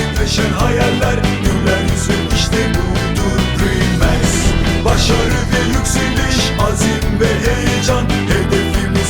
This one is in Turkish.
gerçekleşen hayaller.